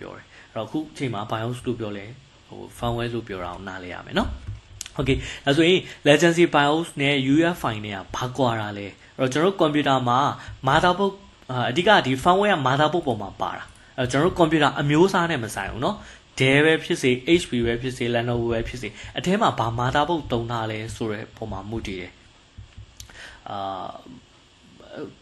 ပြောတယ်အဲ့တော့အခုအချိန်မှာ BIOS လို့ပြောလဲဟို firmware လို့ပြောတာကိုနားလည်ရမယ်နော် Okay ဒါဆိုရင် legacy BIOS နဲ့ UEFI နဲ့ကဘာကွာတာလဲအဲ့တော့ကျွန်တော်တို့ computer မှာ motherboard အဓိကဒီ firmware က motherboard ပေါ်မှာပါတာအဲ့တော့ကျွန်တော်တို့ computer အမျိုးအစားနဲ့မဆိုင်ဘူးเนาะ Dell ပဲဖြစ်စေ HP ပဲဖြစ်စေ Lenovo ပဲဖြစ်စေအထဲမှာဘာ motherboard တုံးထားလဲဆိုတဲ့ပုံမှာမူတည်တယ်အာ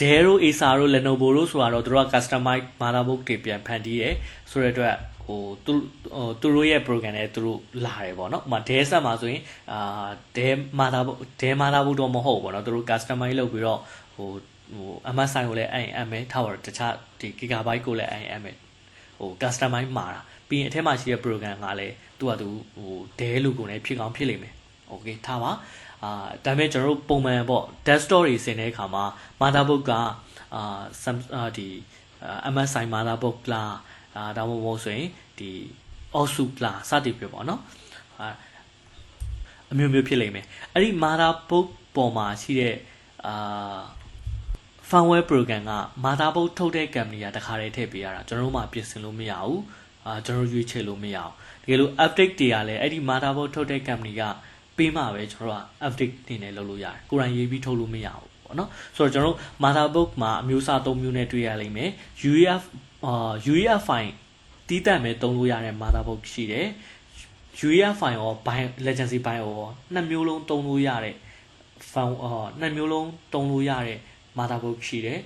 Dell တို့ Acer တို့ Lenovo တို့ဆိုတာတော့တို့က customize motherboard တွေပြန်ဖန်တီးတယ်ဆိုတဲ့အတွက်ဟိုသူဟိုသူတို့ရဲ့ program နဲ့သူတို့လာတယ်ပေါ့နော်။ဥပမာ Dell ဆက်မှာဆိုရင်အာ Dell motherboard Dell motherboard တော့မဟုတ်ဘူးပေါ့နော်။သူတို့ customize လုပ်ပြီးတော့ဟိုဟို MSI ကိုလည်းအဲ့အမယ်ထားပါတော့တခြားဒီ gigabyte ကိုလည်းအဲ့အမယ်ဟို customize မှာတာပြီးရင်အထက်မှာရှိတဲ့ program ကလည်းသူ့ဟာသူဟို Dell လို့ကိုလည်းဖြစ်ကောင်းဖြစ်လိမ့်မယ်။ Okay ထားပါအာဒါပေမဲ့ကျွန်တော်တို့ပုံမှန်ပေါ့ desktop တွေဆင်တဲ့အခါမှာ motherboard ကအာ Samsung ဒီ MSI motherboard လားအာဒါမှမဟုတ်ဆိုရင်ဒီ Asus လားစသည်ဖြစ်ပေါ့နော်အာအမျိုးမျိုးဖြစ်လိမ့်မယ်အဲ့ဒီ motherboard ပေါ်မှာရှိတဲ့အာ firmware program က motherboard ထုတ်တဲ့ company ကတခါတည်းထည့်ပေးရတာကျွန်တော်တို့မှပြင်ဆင်လို့မရဘူးအာကျွန်တော်ရွေးချယ်လို့မရဘူးတကယ်လို့ update တွေကလည်းအဲ့ဒီ motherboard ထုတ်တဲ့ company က ပေးမှပဲကျွန်တော်တို့က update နေနဲ့လုပ်လို့ရတယ်ကိုယ်တိုင်ရေးပြီးထုတ်လို့မရဘူးပေါ့နော်ဆိုတော့ကျွန်တော်တို့ motherboard မှာအမျိုးအစား၃မျိုးနဲ့တွေ့ရလိမ့်မယ် UEF အာ UEFI တီးတန့်မဲ့သုံးလို့ရတဲ့ motherboard ရှိတယ် UEFI ရော Bio Legacy Bio ရောနှစ်မျိုးလုံးသုံးလို့ရတဲ့ found အာနှစ်မျိုးလုံးသုံးလို့ရတဲ့ motherboard ရှိတယ်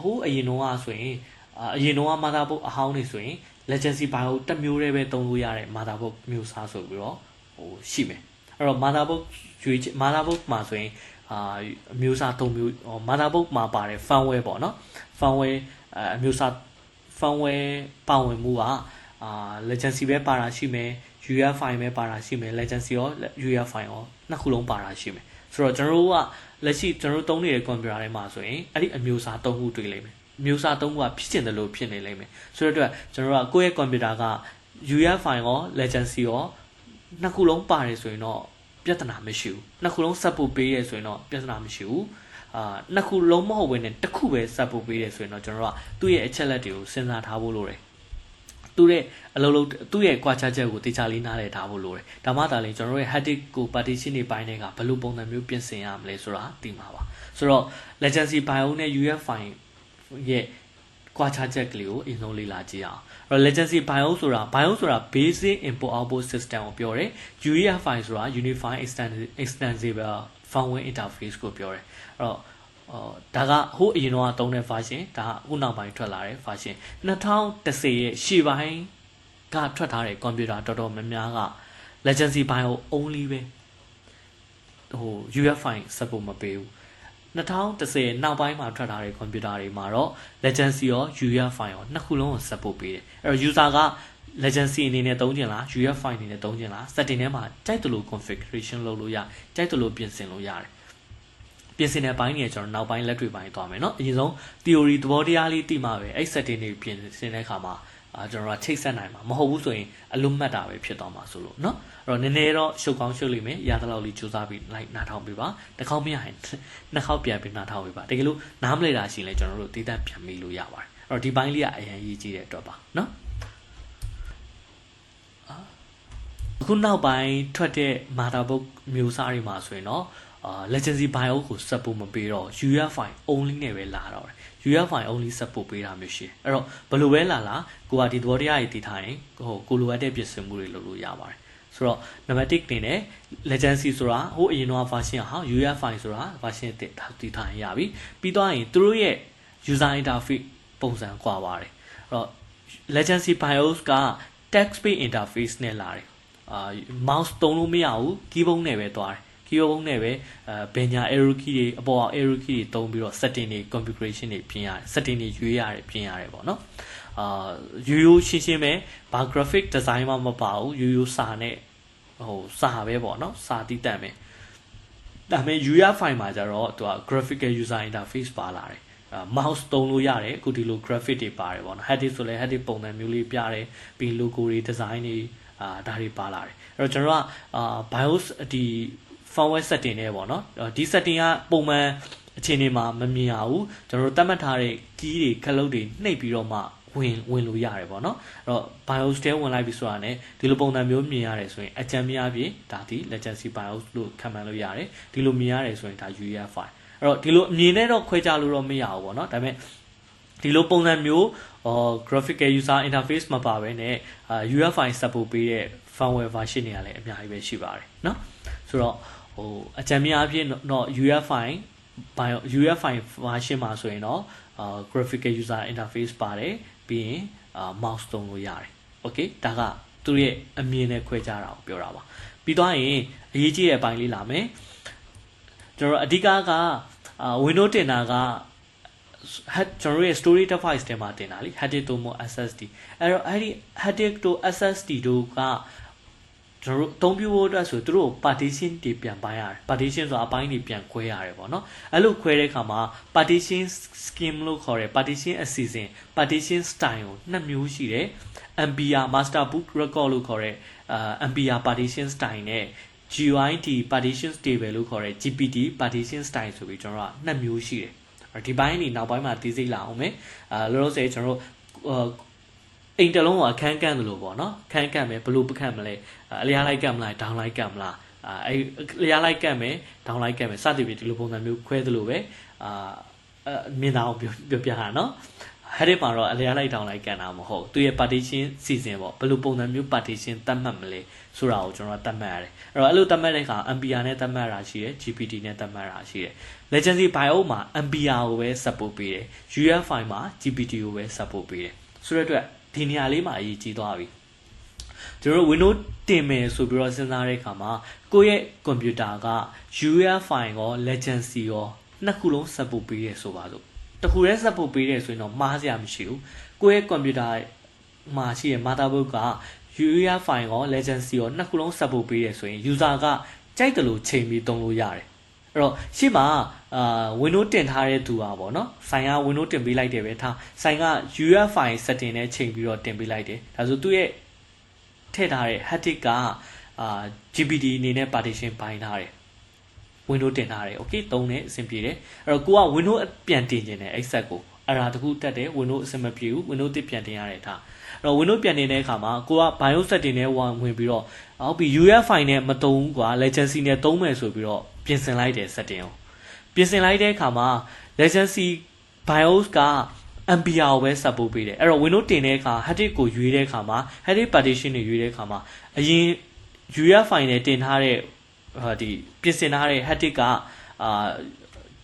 ဟိုအရင်တော့ဆိုရင်အရင်တော့ motherboard အဟောင်းနေဆိုရင် Legacy Bio တစ်မျိုးတည်းပဲသုံးလို့ရတဲ့ motherboard မျိုးစားဆိုပြီးတော့ဟိုရှိမယ် အဲ့တော့ motherboard ရွေး motherboard မှာဆိုရင်အာအမျိုးအစား၃မျိုး motherboard မှာပါတယ် firmware ပေါ့နော် firmware အမျိုးအစား firmware ပါဝင်မှုကအာ legacy ပဲပါတာရှိမယ် UEFI ပဲပါတာရှိမယ် legacy ရော UEFI ရောနှစ်ခုလုံးပါတာရှိမယ်ဆိုတော့ကျွန်တော်တို့ကလက်ရှိကျွန်တော်တို့သုံးနေတဲ့ computer ထဲမှာဆိုရင်အဲ့ဒီအမျိုးအစား၃ခုတွေ့လိမ့်မယ်မျိုးစားသုံးခုကဖြစ်ကျင်တယ်လို့ဖြစ်နေလိမ့်မယ်ဆိုတော့အတွက်ကျွန်တော်တို့ကကိုယ့်ရဲ့ computer က UEFI ရော legacy ရော နှစ်ခုလုံးပါတယ်ဆိုရင်တော့ပြဿနာမရှိဘူးနှစ်ခုလုံး support ပေးရဆိုရင်တော့ပြဿနာမရှိဘူးအာနှစ်ခုလုံးမဟုတ်ဘဲနဲ့တစ်ခုပဲ support ပေးရဆိုရင်တော့ကျွန်တော်တို့ကသူ့ရဲ့အချက်လက်တွေကိုစဉ်းစားထားဖို့လိုတယ်သူ့ရဲ့အလုံးလုံးသူ့ရဲ့ကွာခြားချက်ကိုတေချာလေးနားလည်ထားဖို့လိုတယ်ဒါမှသာလေကျွန်တော်တို့ရဲ့ hard ကို partition တွေပိုင်းတွေကဘယ်လိုပုံစံမျိုးပြင်ဆင်ရမလဲဆိုတာသိမှာပါဆိုတော့ legacy bio နဲ့ UEFI ရဲ့ ကွာခြားချက်ကလေးကိုအရင်ဆုံးလေ့လာကြည့်အောင်အဲ့တော့ legacy bio ဆိုတာ bio ဆိုတာ basic input output system ကိုပြောတယ် UEFI ဆိုတာ unified extensible firmware interface ကိုပြောတယ်အဲ့တော့အော်ဒါကဟိုအရင်တော့သုံးတဲ့ version ဒါကအခုနောက်ပိုင်းထွက်လာတဲ့ version 2010ရဲ့ရှေ့ပိုင်းကထွက်ထားတဲ့ computer တော်တော်များများက legacy bio only ပဲဟို UEFI support မပေးဘူး 2010နောက်ပိုင်းမှာထွက်ထားတဲ့ computer တွေမှာတော့ legacy ရော UEFI ရောနှစ်ခုလုံးကို support ပေးတယ်အဲ့တော့ user က legacy အနေနဲ့သုံးချင်လား UEFI အနေနဲ့သုံးချင်လား setting ထဲမှာကြိုက်တယ်လို့ configuration လုပ်လို့ရကြိုက်တယ်လို့ပြင်ဆင်လို့ရတယ်ပြင်ဆင်တဲ့ဘိုင်းတွေကျွန်တော်နောက်ပိုင်းလက်တွေ့ပိုင်းသွားမယ်เนาะအရင်ဆုံး theory သဘောတရားလေးသိမှပဲအဲ့ setting တွေပြင်ဆင်တဲ့အခါမှာ အာကျွန်တော်ကချိတ်ဆက်နိုင်မှာမဟုတ်ဘူးဆိုရင်အလုံးမှတ်တာပဲဖြစ်သွားမှာဆိုလို့เนาะအဲ့တော့နည်းနည်းတော့ရှုပ်ကောင်းရှုပ်လိမ့်မယ်ရသလောက်လေးစူးစမ်းပြီးလိုက်နားထောင်ပေးပါတစ်ခေါက်မရရင်နှစ်ခေါက်ပြန်ပြီးနားထောင်ပေးပါတကယ်လို့နားမလည်တာရှိရင်လည်းကျွန်တော်တို့တည်တတ်ပြန်ပြီးလို့ရပါတယ်အဲ့တော့ဒီဘိုင်းလေးကအရင်ရေးကြည့်တဲ့အတွက်ပါเนาะအခုနောက်ပိုင်းထွက်တဲ့ motherboard မျိုးစားတွေမှာဆိုရင်တော့အာ legacy bio ကို support မပေးတော့ UEFI only နဲ့ပဲလာတော့တယ် UEFI only support ပေးတာမျိုးရှိတယ်အဲ့တော့ဘယ်လိုပဲလာလာကိုကဒီသဘောတရားတွေတည်ထားရင်ဟိုကိုလိုအပ်တဲ့ပြင်ဆင်မှုတွေလုပ်လို့ရပါတယ်ဆိုတော့ numeric အနေနဲ့ legacy ဆိုတာဟိုအရင်တော့ version ဟာ UEFI ဆိုတာ version တည်တည်ထားရင်ရပြီပြီးတော့ရင်သူတို့ရဲ့ user interface ပုံစံကွာပါတယ်အဲ့တော့ legacy bios က text based interface နဲ့လာတယ်အာ mouse သုံးလို့မရဘူး keyboard နဲ့ပဲသွားတယ် keyboard နဲ့ပဲအဲဘယ်ညာ arrow key တွေအပေါ်အောင် arrow key တွေသုံးပြီးတော့ setting တွေ configuration တွေပြင်ရတယ် setting တွေရွေးရတယ်ပြင်ရတယ်ပေါ့နော်အာရိုးရိုးရှင်းရှင်းပဲဘာ graphic design မှမပါဘူးရိုးရိုးစာနဲ့ဟိုစာပဲပေါ့နော်စာတည်တတ်မယ်ဒါပေမဲ့ UEFI မှာကျတော့သူက graphical user interface ပါလာတယ်အာ mouse သုံးလို့ရတယ်အခုဒီလို graphic တွေပါတယ်ပေါ့နော် heading ဆိုလဲ heading ပုံစံမျိုးလေးပြတယ်ပြီး logo တွေ design တွေအာဒါတွေပါလာတယ်အဲ့တော့ကျွန်တော်ကအာ BIOS ဒီ firmware setting နဲ့ပေါ့နော်ဒီ setting ကပုံမှန်အခြေအနေမှာမမြင်ရဘူးကျွန်တော်တို့သတ်မှတ်ထားတဲ့ key တွေခလုတ်တွေနှိပ်ပြီးတော့မှဝ ဝင်ဝင်လို့ရတယ်ပေါ့နော်အဲ့တော့ BIOS တဲဝင်လိုက်ပြီဆိုတာ ਨੇ ဒီလိုပုံစံမျိုးမြင်ရတယ်ဆိုရင်အကြံများဖြင့်ဒါဒီ legacy BIOS လို့ခံမှန်းလို့ရတယ်ဒီလိုမြင်ရတယ်ဆိုရင်ဒါ UEFI အဲ့တော့ဒီလိုအမြင်နဲ့တော့ခွဲခြားလို့တော့မရဘူးပေါ့နော်ဒါပေမဲ့ဒီလိုပုံစံမျိုးအော် graphical user interface မပါဘဲနဲ့အာ UEFI support ပေးတဲ့ firmware version တွေကလည်းအများကြီးပဲရှိပါတယ်เนาะ ဆိုတော့ဟိုအကြံများအဖြစ်တော့ UEFI bio UEFI version မှာဆိုရင်တော့အာ graphical user interface ပါတယ်ပြီးရင်အာ mouse သုံးလို့ရတယ် okay ဒါကသူရဲ့အမြင်နဲ့ခွဲခြားတာကိုပြောတာပါပြီးတော့ရင်အရေးကြီးတဲ့အပိုင်းလေးလာမယ်ကျွန်တော်အဓိကကအာ Windows တင်တာက had ကျွန်တော်ရဲ့ story device ထဲမှာတင်တာလी hard disk တို့မို့ SSD အဲ့တော့အဲ့ဒီ hard disk တို့ SSD တို့က ကျွန်တော်တို့အသုံးပြုဖို့အတွက်ဆိုသူတို့ partition တွေပြန်ပိုင်းရတယ် partition ဆိုတာအပိုင်းတွေပြန်ခွဲရတယ်ပေါ့နော်အဲ့လိုခွဲတဲ့အခါမှာ partition scheme လို့ခေါ်တဲ့ partition အစီအစဉ် partition style ကိုနှစ်မျိုးရှိတယ် MPR master book record လို့ခေါ်တဲ့အာ MPR partition style နဲ့ GUID partition table လို့ခေါ်တဲ့ GPT partition style ဆိုပြီးကျွန်တော်ကနှစ်မျိုးရှိတယ်ဒီဘိုင်းနေနောက်ပိုင်းမှာသိစိတ်လာအောင်မယ်အာလောလောဆယ်ကျွန်တော်တို့ အိမ်တလုံးကအခန်းကန့်သလိုပေါ့နော်ခန်းကန့်မယ်ဘလို့ပခတ်မလဲအလျားလိုက်ကန့်မလားဒေါင်းလိုက်ကန့်မလားအဲအလျားလိုက်ကန့်မယ်ဒေါင်းလိုက်ကန့်မယ်စသဖြင့်ဒီလိုပုံစံမျိုးခွဲသလိုပဲအာမြင်တာအောင်ပြောပြောပြတာနော်ဟဲ့ဒီမှာတော့အလျားလိုက်တောင်းလိုက်ကန်တာမဟုတ်သူရဲ့ partition စီစဉ်ပေါ့ဘယ်လိုပုံစံမျိုး partition သတ်မှတ်မလဲဆိုတာကိုကျွန်တော်သတ်မှတ်ရတယ်အဲ့တော့အဲ့လိုသတ်မှတ်တဲ့အခါ MPR နဲ့သတ်မှတ်တာရှိတယ် GPT နဲ့သတ်မှတ်တာရှိတယ် Legacy BIOS မှာ MPR ကိုပဲ support ပေးတယ် UEFI မှာ GPT ကိုပဲ support ပေးတယ်ဆိုတဲ့အတွက် ဒီနေရာလေးမှာအရေးကြီးသွားပြီကျွန်တော်တို့ Windows တင်မယ်ဆိုပြီးတော့စဉ်းစားတဲ့အခါမှာကိုယ့်ရဲ့ကွန်ပျူတာက UEFI ရော Legacy ရောနှစ်ခုလုံး support ပေးရဆိုပါစို့တခုတည်း support ပေးတယ်ဆိုရင်တော့မှားစရာမရှိဘူးကိုယ့်ရဲ့ကွန်ပျူတာမှာရှိတဲ့ motherboard က UEFI ရော Legacy ရောနှစ်ခုလုံး support ပေးရဆိုရင် user ကကြိုက်တယ်လို့ချိန်ပြီးသုံးလို့ရတယ် အဲ့တော့ရှေ့မှာအာ Windows တင်ထားတဲ့သူอ่ะဗောနော်ဆိုင်က Windows တင်ပေးလိုက်တယ်ပဲထားဆိုင်က UEFI setting နဲ့ချိန်ပြီးတော့တင်ပေးလိုက်တယ်ဒါဆိုသူ့ရဲ့ထည့်ထားတဲ့ hard disk ကအာ GPT အနေနဲ့ partition ပိုင်းထားတယ် Windows တင်ထားတယ် okay သုံးတယ်အဆင်ပြေတယ်အဲ့တော့ကိုက Windows ပြန်တင်ခြင်းတယ် exact ကိုအဲ့ဒါတခုတက်တယ် Windows အဆင်မပြေဘူး Windows တစ်ပြန်တင်ရတယ်ထားအဲ့တော့ Windows ပြန်တင်တဲ့အခါမှာကိုက BIOS setting နဲ့ဝင်ပြီးတော့ဟုတ်ပြီ UEFI နဲ့မသုံးဘူးကွာ Legacy နဲ့သုံးမယ်ဆိုပြီးတော့ ပြင်ဆင်လိုက်တယ် setting ကိုပြင်ဆင်လိုက်တဲ့အခါမှာ Legacy BIOS က MPR ကိုပဲ support ပေးတယ်အဲ့တော့ Windows တင်တဲ့အခါ hard disk ကိုရွေးတဲ့အခါမှာ hard disk partition တွေရွေးတဲ့အခါမှာအရင် UEFI နဲ့တင်ထားတဲ့ဟာဒီပြင်ဆင်ထားတဲ့ hard disk ကအာ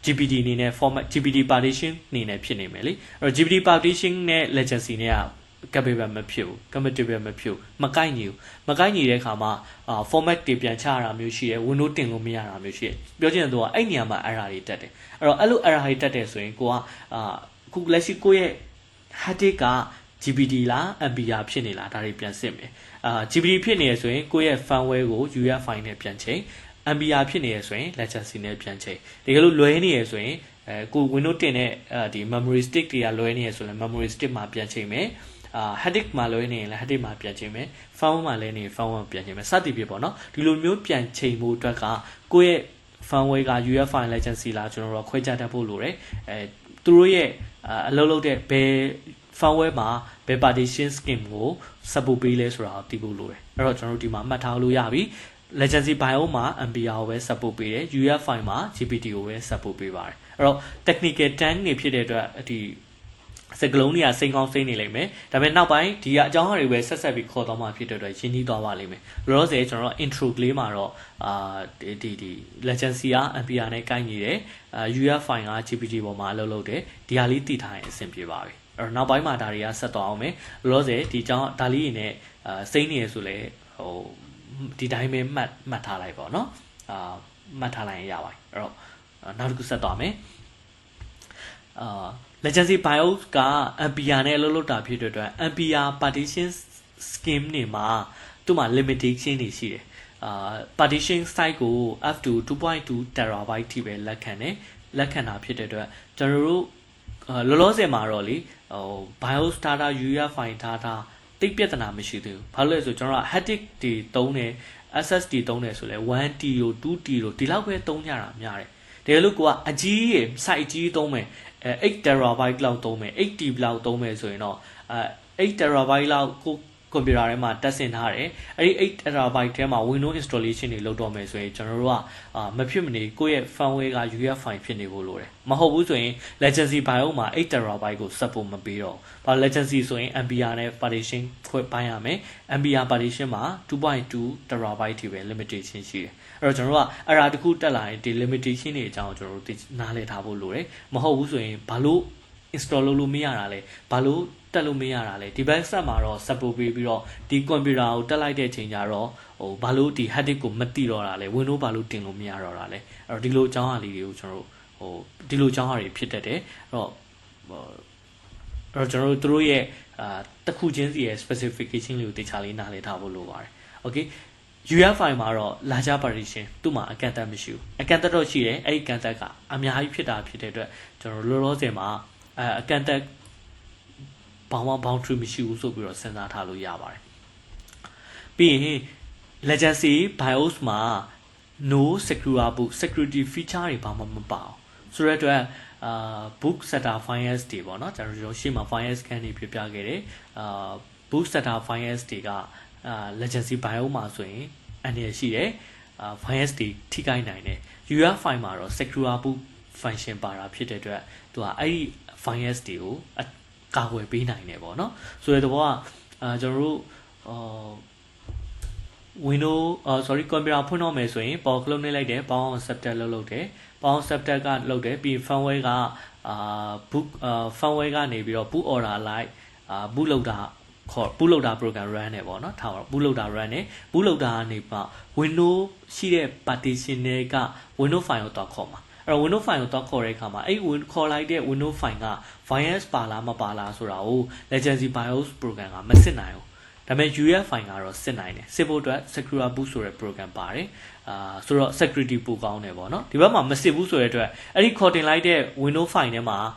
GPT အနေနဲ့ format GPT partition အနေနဲ့ဖြစ်နေမယ်လေအဲ့တော့ GPT partition နဲ့ legacy နဲ့က capable မဖြစ်ဘူး compatible မဖြစ်ဘူးမကိုက်ညီဘူးမကိုက်ညီတဲ့အခါမှာအာ format တွေပြန်ချရတာမျိုးရှိတယ် window တင်လို့မရတာမျိုးရှိတယ်ပြောချင်တဲ့သူကအဲ့နေရာမှာ error တွေတက်တယ်အဲ့တော့အဲ့လို error တွေတက်တယ်ဆိုရင်ကိုကအာခုလက်ရှိကိုရဲ့ hard disk က GPT လား MPR ဖြစ်နေလားဒါတွေပြန်စစ်မယ်အာ GPT ဖြစ်နေရဆိုရင်ကိုယ့်ရဲ့ firmware ကို UEFI နဲ့ပြန်ချိန် MPR ဖြစ်နေရဆိုရင် legacy နဲ့ပြန်ချိန်တကယ်လို့လွဲနေရဆိုရင်အဲကို Windows တင်တဲ့အဲဒီ memory stick တွေကလွဲနေရဆိုရင် memory stick မှာပြန်ချိန်မယ် အာ hard disk မှာလွဲနေရင်လည်း hard disk မှာပြန်ချိန်မယ် firmware မှာလည်းနေ firmware မှာပြန်ချိန်မယ်စသည်ဖြင့်ပေါ့နော်ဒီလိုမျိုးပြန်ချိန်ဖို့အတွက်ကကိုယ့်ရဲ့ firmware က UEFI legacy လားကျွန်တော်တို့ခွဲခြားတတ်ဖို့လိုတယ်အဲသူတို့ရဲ့အလုပ်လုပ်တဲ့ဘယ် firmware မှာဘယ် partition scheme ကို support ပေးလဲဆိုတာကိုသိဖို့လိုတယ်အဲ့တော့ကျွန်တော်တို့ဒီမှာမှတ်ထားလို့ရပြီ legacy bio မှာ MPR ကိုပဲ support ပေးတယ် UEFI မှာ GPT ကိုပဲ support ပေးပါတယ်အဲ့တော့ technical tank နေဖြစ်တဲ့အတွက်ဒီ စကလုံးတွေကစိန်ကောင်းစိမ့်နေလိမ့်မယ်ဒါပေမဲ့နောက်ပိုင်းဒီကအကြောင်းအရာတွေပဲဆက်ဆက်ပြီးခေါ်တော့မှဖြစ်တဲ့အတွက်ရှင်းပြီးသွားပါလိမ့်မယ်လောလောဆယ်ကျွန်တော်တို့ intro ကလေးမှာတော့အာဒီဒီဒီ legacy က MPR နဲ့ကိုက်ညီတယ်အာ UEFI က GPT ပေါ်မှာအလုပ်လုပ်တယ်ဒီဟာလေးတည်ထားရင်အဆင်ပြေပါပြီအဲ့တော့နောက်ပိုင်းမှာဒါတွေကဆက်သွားအောင်မယ်လောလောဆယ်ဒီအကြောင်းဒါလေးတွေနဲ့အာစိမ့်နေရဆိုလဲဟိုဒီတိုင်းပဲမှတ်မှတ်ထားလိုက်ပါတော့အာမှတ်ထားလိုက်ရင်ရပါတယ်အဲ့တော့နောက်တစ်ခုဆက်သွားမယ်အာ legacy BIOS က MPR နဲ့အလုပ်လုပ်တာဖြစ်တဲ့အတွက် MPR partition scheme နေမှာသူ့မှာ limitation တွေရှိတယ်အာ partition size ကို up to 2.2 terabyte ထိပဲလက်ခံတယ်လက်ခံတာဖြစ်တဲ့အတွက်ကျွန်တော်တို့လောလောဆယ်မှာတော့လေဟို BIOS data UEFI data တိတ်ပြဿနာမရှိသေးဘူးဘာလို့လဲဆိုကျွန်တော်က hard disk တွေတုံးတယ် SSD တုံးတယ်ဆိုလဲ 1T တို့ 2T တို့ဒီလောက်ပဲတုံးကြတာများတယ် တကယ်လို့ကိုကအကြီးရဲ့ site ကြီးသုံးမယ်အဲ8 terabyte လောက်သုံးမယ် 8T လောက်သုံးမယ်ဆိုရင်တော့အဲ8 terabyte လောက်ကို ကွန်ပျူတာထဲမှာတက်ဆင်ထားတယ်အဲ့ဒီ8 terabyte ထဲမှာ Windows installation တွေလုပ်တော့မယ်ဆိုရင်ကျွန်တော်တို့ကအာမဖြစ်မနေကိုယ့်ရဲ့ firmware က UEFI file ဖြစ်နေဖို့လိုတယ်မဟုတ်ဘူးဆိုရင် Legacy BIOS မှာ8 terabyte ကို support မပေးတော့ဘာ Legacy ဆိုရင် MBR နဲ့ partition ခွဲပိုင်းရမယ် MBR partition မှာ2.2 terabyte ထိပဲ limitation ရှိတယ်အဲ့တော့ကျွန်တော်တို့ကအဲ့ဒါတခုတက်လာရင်ဒီ limitation တွေအကြောင်းကျွန်တော်တို့နားလည်ထားဖို့လိုတယ်မဟုတ်ဘူးဆိုရင်ဘာလို့ install လုပ်လို့မရတာလဲဘာလို့တက်လို့မရတာလဲဒီဘက်ဆက်မှာတော့ support ပေးပြီးတော့ဒီကွန်ပျူတာကိုတက်လိုက်တဲ့ချိန်ကျတော့ဟိုဘာလို့ဒီ hard disk ကိုမတိတော့တာလဲ Windows ဘာလို့တင်လို့မရတော့တာလဲအဲ့တော့ဒီလိုအကြောင်းအရာလေးတွေကိုကျွန်တော်တို့ဟိုဒီလိုအကြောင်းအရာတွေဖြစ်တတ်တယ်အဲ့တော့အဲ့တော့ကျွန်တော်တို့တို့ရဲ့အာတစ်ခုချင်းစီရဲ့ specification လေးကိုတေချာလေးနားလည်ထားဖို့လိုပါတယ် okay UEFI မှာတော့ larger partition သူ့မှာအကန့်အသတ်မရှိဘူးအကန့်အသတ်တော့ရှိတယ်အဲ့ဒီအကန့်အသတ်ကအများကြီးဖြစ်တာဖြစ်တဲ့အတွက်ကျွန်တော်လောလောဆယ်မှာ အဲအကန့်အသတ်ဘောင်းဘောင်း boundary မရှိဘူးဆိုပြီးတော့စဉ်းစားထားလို့ရပါတယ်ပြီးရင် legacy BIOS မှာ no secure boot security feature တွေဘာမှမပါဘူးဆိုတဲ့အတွက်အာ book setter files တွေပေါ့နော်ကျွန်တော်တို့ရှေ့မှာ files scan တွေပြပြခဲ့တယ်အာ book setter files တွေကအာ legacy BIOS မှာဆိုရင်အနေရရှိတယ်အာ files တွေထိခိုက်နိုင်တယ် UEFI မှာတော့ secure boot function ပါတာဖြစ်တဲ့အတွက်သူကအဲ့ဒီ files တွေကိုကာကွယ်ပေးနိုင်တယ်ပေါ့နော်ဆိုတဲ့တော့အာကျွန်တော်တို့အာ Windows အာ sorry ကွန်ပျူတာဖွင့်တော့မယ်ဆိုရင် power clone နှိပ်လိုက်တယ် power on subtab လုပ်လုပ်တယ် power subtab ကလုပ်တယ်ပြီး firmware ကအာ boot အာ firmware ကနေပြီးတော့ boot order လိုက်အာ boot လုပ်တာခေါ် boot လုပ်တာ program run နေပေါ့နော်ထားပါတော့ boot လုပ်တာ run နေ boot လုပ်တာကနေမှ Windows ရှိတဲ့ partition တွေက Windows file ကိုတော့ခေါ်မှာ အဲ့တော့ Windows file ကိုတော့ခေါ်တဲ့အခါမှာအဲ့ခေါ်လိုက်တဲ့ Windows file က virus ပါလားမပါလားဆိုတာကို Legacy BIOS program ကမစစ်နိုင်ဘူးဒါပေမဲ့ UEFI ကတော့စစ်နိုင်တယ်စစ်ဖို့အတွက် Secure Boot ဆိုတဲ့ program ပါတယ်အာဆိုတော့ security ပိုကောင်းတယ်ပေါ့နော်ဒီဘက်မှာမစစ်ဘူးဆိုတဲ့အတွက်အဲ့ဒီခေါ်တင်လိုက်တဲ့ Windows file ထဲမှာအာ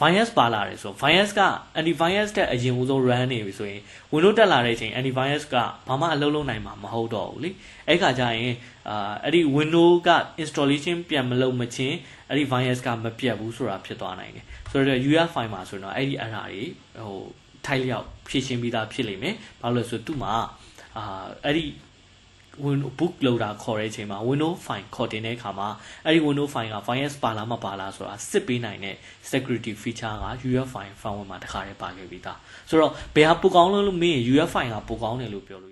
virus ပါလာတယ်ဆို virus က antivirus တဲ့အရင်ဦးဆုံး run နေပြီဆိုရင် Windows တက်လာတဲ့အချိန် antivirus ကဘာမှအလုပ်လုပ်နိုင်မှာမဟုတ်တော့ဘူးလေအဲ့ခါကျရင်အာအဲ့ဒီ Windows က installation ပြန်မလုပ်မချင်းအဲ့ဒီ virus ကမပြတ်ဘူးဆိုတာဖြစ်သွားနိုင်တယ်ဆိုတော့ UEFI မှာဆိုတော့အဲ့ဒီ error တွေဟိုထိုက်လျောက်ဖြည့်ရှင်းပြီးသားဖြစ်လိမ့်မယ်ဘာလို့လဲဆိုသူ့မှာအာအဲ့ဒီ Windows book လောက်တာခေါ်တဲ့အချိန်မှာ Windows file ခေါ်တင်တဲ့အခါမှာအဲ့ဒီ Windows file က virus ပါလားမပါလားဆိုတာစစ်ပေးနိုင်တဲ့ security feature က UEFI firmware မှာတခါတည်းပါခဲ့ပြီးသားဆိုတော့ဘယ်ဟာပိုကောင်းလို့လို့မင်း UEFI ကပိုကောင်းတယ်လို့ပြောလို့ရ